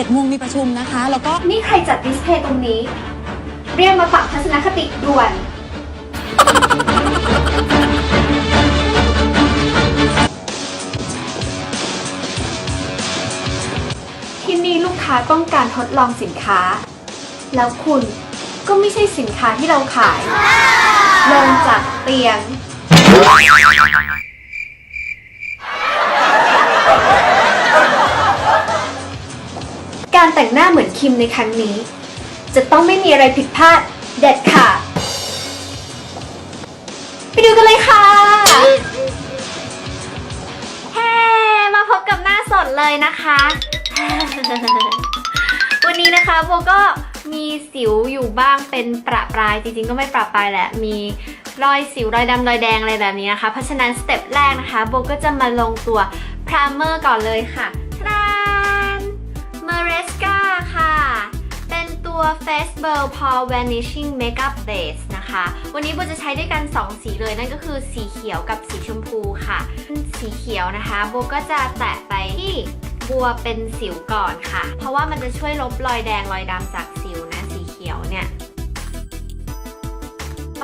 11โมงมีประชุมนะคะ แล้วก็นี่ใครจัดดิสเพย์ตรงนี้ เรียกมาปรับทัศนคติด่วน ที่นี่ลูกค้าต้องการทดลองสินค้า แล้วคุณก็ไม่ใช่สินค้าที่เราขายลงจากเตียง แต่งหน้าเหมือนคิมในครั้งนี้ จะต้องไม่มีอะไรผิดพลาดเด็ดขาดไปดูกันเลยค่ะเฮ้มาพบกับหน้าสดเลยนะคะ วันนี้นะคะโบก็มีสิวอยู่บ้างเป็นประปรายจริงๆก็ไม่ประปรายแหละมีรอยสิวรอยดำรอยแดงอะไรแบบนี้นะคะ เพราะฉะนั้นสเต็ปแรกนะคะโบก็จะมาลงตัวพรามเมอร์ก่อนเลยค่ะทรานเมเรส Face Burl Pore Vanishing Makeup Base นะคะ วันนี้โบจะใช้ด้วยกัน 2 สีเลยนั่นก็คือสีเขียวกับสีชมพูค่ะ สีเขียวนะคะโบก็จะแตะไปที่บัวเป็นสิวก่อนค่ะ เพราะว่ามันจะช่วยลบรอยแดงรอยดำจากสิวนะสีเขียวเนี่ย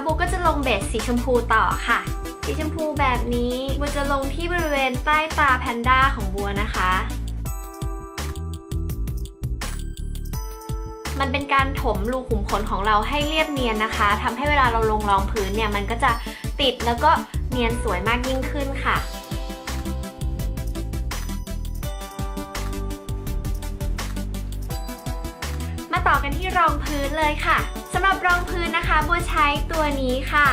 โบก็จะลงเบสสีชมพูต่อค่ะ สีชมพูแบบนี้โบจะลงที่บริเวณใต้ตาแพนด้าของบัวนะคะ มันเป็นการถมรูขุมขนของเราให้เรียบเนียนนะคะทำให้เวลาเราลงรองพื้นเนี่ยมันก็จะติดแล้วก็เนียนสวยมากยิ่งขึ้นค่ะมาต่อกันที่รองพื้นเลยค่ะสำหรับรองพื้นนะคะบัวใช้ตัวนี้ค่ะ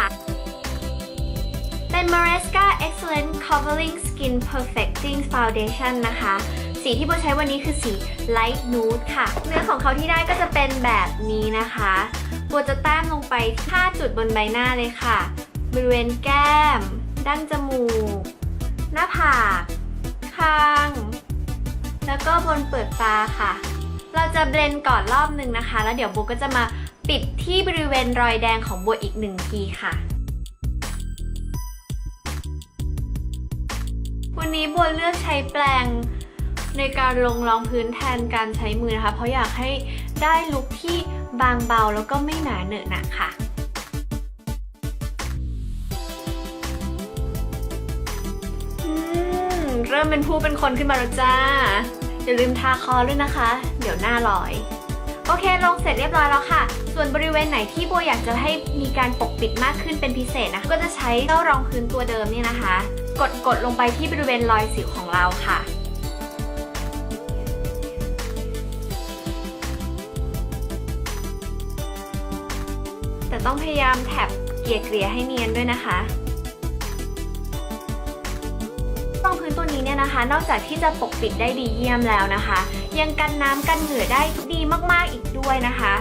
เป็น Maresca Excellent Covering Skin Perfecting Foundation นะคะ สีที่โบใช้วันนี้คือสี Light Nude ค่ะ เนื้อของเขาที่ได้ก็จะเป็นแบบนี้นะคะโบจะแต้มลงไปที่5จุดบนใบหน้าเลยค่ะ บริเวณแก้ม ดั้งจมูก หน้าผาก คาง แล้วก็บนเปลือกตาค่ะ เราจะเบลนก่อนรอบหนึ่งนะคะ แล้วเดี๋ยวโบก็จะมาปิดที่บริเวณรอยแดงของโบอีกหนึ่งทีค่ะวันนี้บัวเลือกใช้แปรง ในการลงรองพื้นแทนการใช้มือนะคะ เพราะอยากให้ได้ลุคที่บางเบาแล้วก็ไม่หนาเหนอะหนะค่ะเริ่มเป็นผู้เป็นคนขึ้นมาแล้วจ้า อย่าลืมทาคอด้วยนะคะ เดี๋ยวหน้าลอย โอเค ลงเสร็จเรียบร้อยแล้วค่ะ ส่วนบริเวณไหนที่โบอยากจะให้มีการปกปิดมากขึ้นเป็นพิเศษนะ ก็จะใช้เจ้ารองพื้นตัวเดิมเนี่ยนะคะ กดกดลงไปที่บริเวณรอยสิวของเราค่ะ ต้องพยายามแท็บเกลี่ยเกลียให้เนียนด้วยนะคะรองพื้นตัวนี้เนี่ยนะคะ นอกจากที่จะปกปิดได้ดีเยี่ยมแล้วนะคะ ยังกันน้ำกันเหงื่อได้ดีมากๆอีกด้วยนะคะ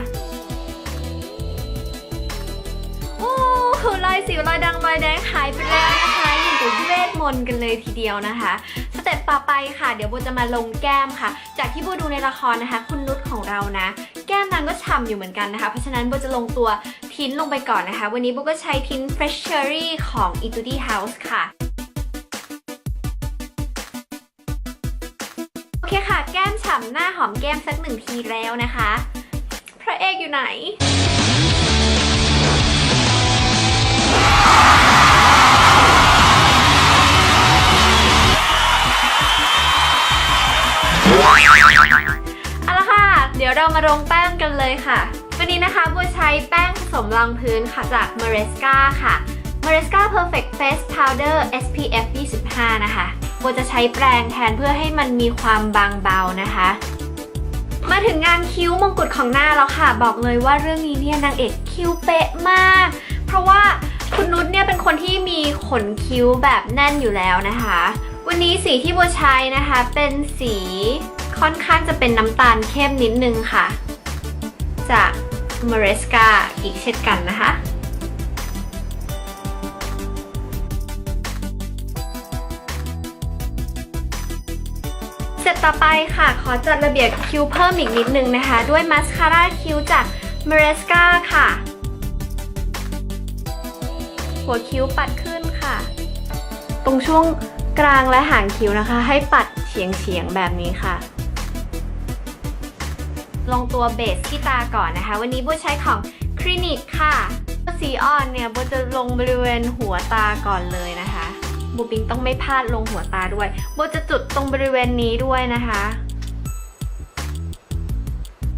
โอ้โหรอยสิวรอยดังรอยแดงหายไปแล้วนะคะอย่างกับเวทมนต์กันเลยทีเดียวนะคะสเต็ปต่อไปค่ะ เดี๋ยวโบจะมาลงแก้มค่ะ จากที่โบดูในละครนะคะ คุณนุชของเรานะ ก้มนางก็ฉ่ำอยู่เหมือนกันนะคะ เพราะฉะนั้นโบจะลงตัวทิ้นลงไปก่อนนะคะ วันนี้โบก็ใช้ทิ้น Fresh Cherry ของ Etude House ค่ะโอเคค่ะ แก้มฉ่ำหน้าหอมแก้มสักหนึ่งทีแล้วนะคะ พระเอกอยู่ไหนเอาละค่ะเดี๋ยวเรามาลงแป้งกันเลยค่ะ วันนี้นะคะบัวใช้แป้งผสมรองพื้นค่ะจาก Maresca ค่ะ Maresca Perfect Face Powder SPF 25 นะคะบัวจะใช้แปรงแทนเพื่อให้มันมีความบางเบานะคะ มาถึงงานคิ้วมงกุฎของหน้าแล้วค่ะ บอกเลยว่าเรื่องนี้เนี่ยนางเอกคิ้วเป๊ะมาก เพราะว่าคุณนุชเนี่ยเป็นคนที่มีขนคิ้วแบบแน่นอยู่แล้วนะคะ วันนี้สีที่บัวใช้นะคะเป็นสี ค่อนข้างจะเป็นน้ำตาลเข้มนิดนึงค่ะ จาก Maresca อีกเช่นกันนะคะเสร็จต่อไปค่ะ ขอจัดระเบียบคิ้วเพิ่มอีกนิดนึงนะคะ ด้วยมาสคาร่าคิ้วจาก Maresca ค่ะ หัวคิ้วปัดขึ้นค่ะ ตรงช่วงกลางและหางคิ้วนะคะ ให้ปัดเฉียงเฉียงๆแบบนี้ค่ะ ลงตัวเบสที่ตาก่อนนะคะ วันนี้โบใช้ของคลินิกค่ะสีอ่อนเนี่ยโบจะลงบริเวณหัวตาก่อนเลยนะคะบูปิงต้องไม่พลาดลงหัวตาด้วยโบจะจุดตรงบริเวณนี้ด้วยนะคะ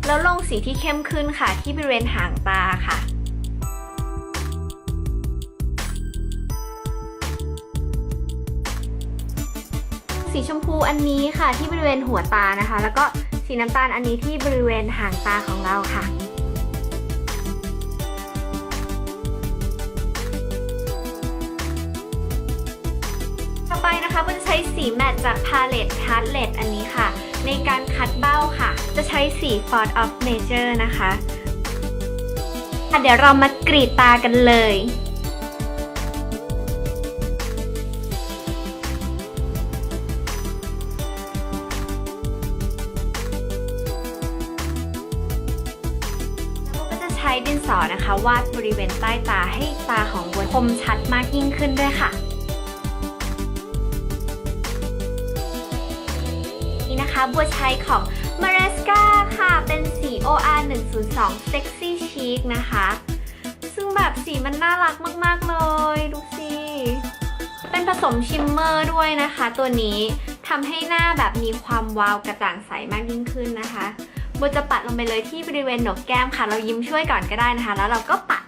แล้วลงสีที่เข้มขึ้นค่ะ ที่บริเวณหางตาค่ะสีชมพูอันนี้ค่ะที่บริเวณหัวตานะคะ แล้วก็ สีน้ำตาลอันนี้ที่บริเวณหางตาของเราค่ะ ต่อไปนะคะโบจะใช้สีแมตจากพาเลตคัตเลตอันนี้ค่ะ ในการคัดเบ้าค่ะ จะใช้สี Ford of Nature นะคะะเดี๋ยวเรามากรีดตากันเลย ดินสอนะคะ วาดบริเวณใต้ตาให้ตาของบัวคมชัดมากยิ่งขึ้นด้วยค่ะนี่นะคะบัวใช้ของ m a r e s c a ค่ะ เป็นสี OR 102 Sexy Chic นะคะ ซึ่งแบบสีมันน่ารักมาก ๆ เลย ดูสิ เป็นผสมชิมเมอร์ด้วยนะคะ ตัวนี้ทำให้หน้าแบบมีความวาวกระจ่างใสมากยิ่งขึ้นนะคะ โบจะปัดลงไปเลยที่บริเวณหนกแก้มค่ะ เรายิ้มช่วยก่อนก็ได้นะคะ แล้วเราก็ปัด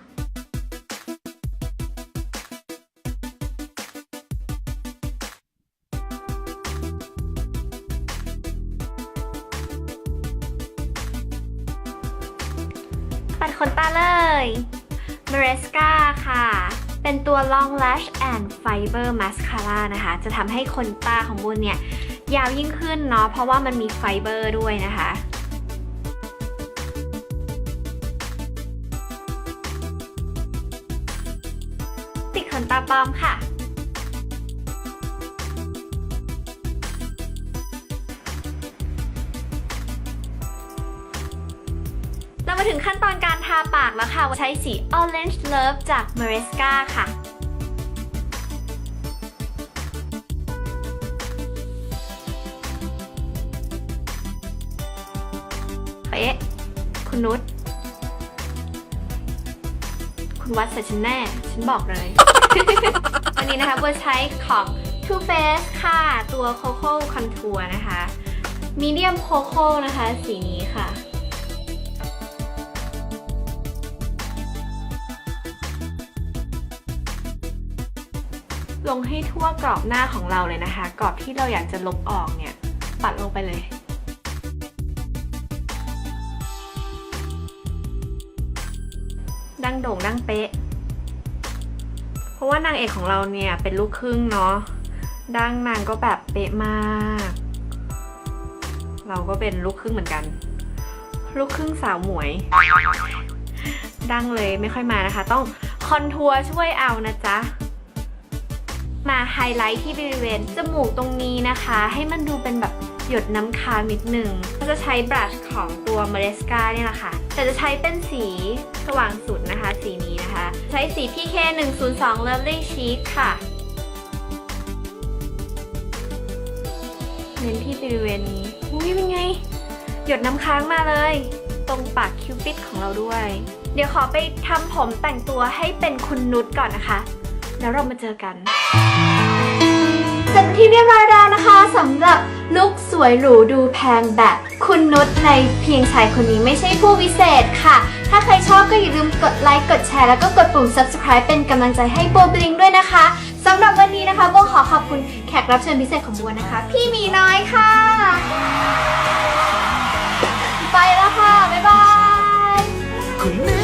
ปัดขนตาเลย m a r e s c a ค่ะ เป็นตัว Long Lash and Fiber Mascara นะคะ จะทำให้ขนตาของบุญเนี่ย ยาวยิ่งขึ้นเนาะ เพราะว่ามันมีไฟเบอร์ด้วยนะคะ ตาปลอมค่ะ เรามาถึงขั้นตอนการทาปากแล้วค่ะ ใช้สี Orange Love จาก m a r e s c a ค่ะเป๊ะคุณนุชคุณวัดใส่ฉันแน่ ฉันบอกเลย วันนี้นะคะโบใช้ของ Too Faced ค่ะ ตัว Coco Contour นะคะ Medium Coco นะคะ สีนี้ค่ะลงให้ทั่วกรอบหน้าของเราเลยนะคะ กรอบที่เราอยากจะลบออกเนี่ย ปัดลงไปเลย ดังโด่งดังเป๊ะ เพราะว่านางเอกของเราเนี่ยเป็นลูกครึ่งเนาะดังนางก็แบบเป๊ะมาก เราก็เป็นลูกครึ่งเหมือนกัน ลูกครึ่งสาวหมวย ดังเลยไม่ค่อยมานะคะ ต้องคอนทัวร์ช่วยเอานะจ๊ะมาไฮไลท์ที่บริเวณจมูกตรงนี้นะคะ ให้มันดูเป็นแบบหยดน้ำค้างนิดหนึ่งก็จะใช้บรัชของตัว m a r e s c a เนี่ยแหละค่ะแต่จะใช้เป็นสีสว่างสุดนะคะ สีนี้ ใช้สี PK 102 Lovely Chic ค่ะ เน้นที่บริเวณนี้อุ้ยเป็นไง หยดน้ำค้างมาเลย ตรงปากคิวปิดของเราด้วย เดี๋ยวขอไปทำผมแต่งตัวให้เป็นคุณนุชก่อนนะคะ แล้วเรามาเจอกัน เสร็จที่เรียบร้อยแล้วนะคะสำหรับ ลุคสวยหรูดูแพงแบบคุณนุชในเพียงชายคนนี้ไม่ใช่ผู้วิเศษค่ะ ถ้าใครชอบก็อย่าลืมกดไลค์กดแชร์แล้วก็กดปุ่ม subscribe เป็นกำลังใจให้โบว์บลิงด้วยนะคะสำหรับวันนี้นะคะโบขอขอบคุณแขกรับเชิญพิเศษของโบนะคะ พี่มีน้อยค่ะ ไปแล้วค่ะ บ๊ายบาย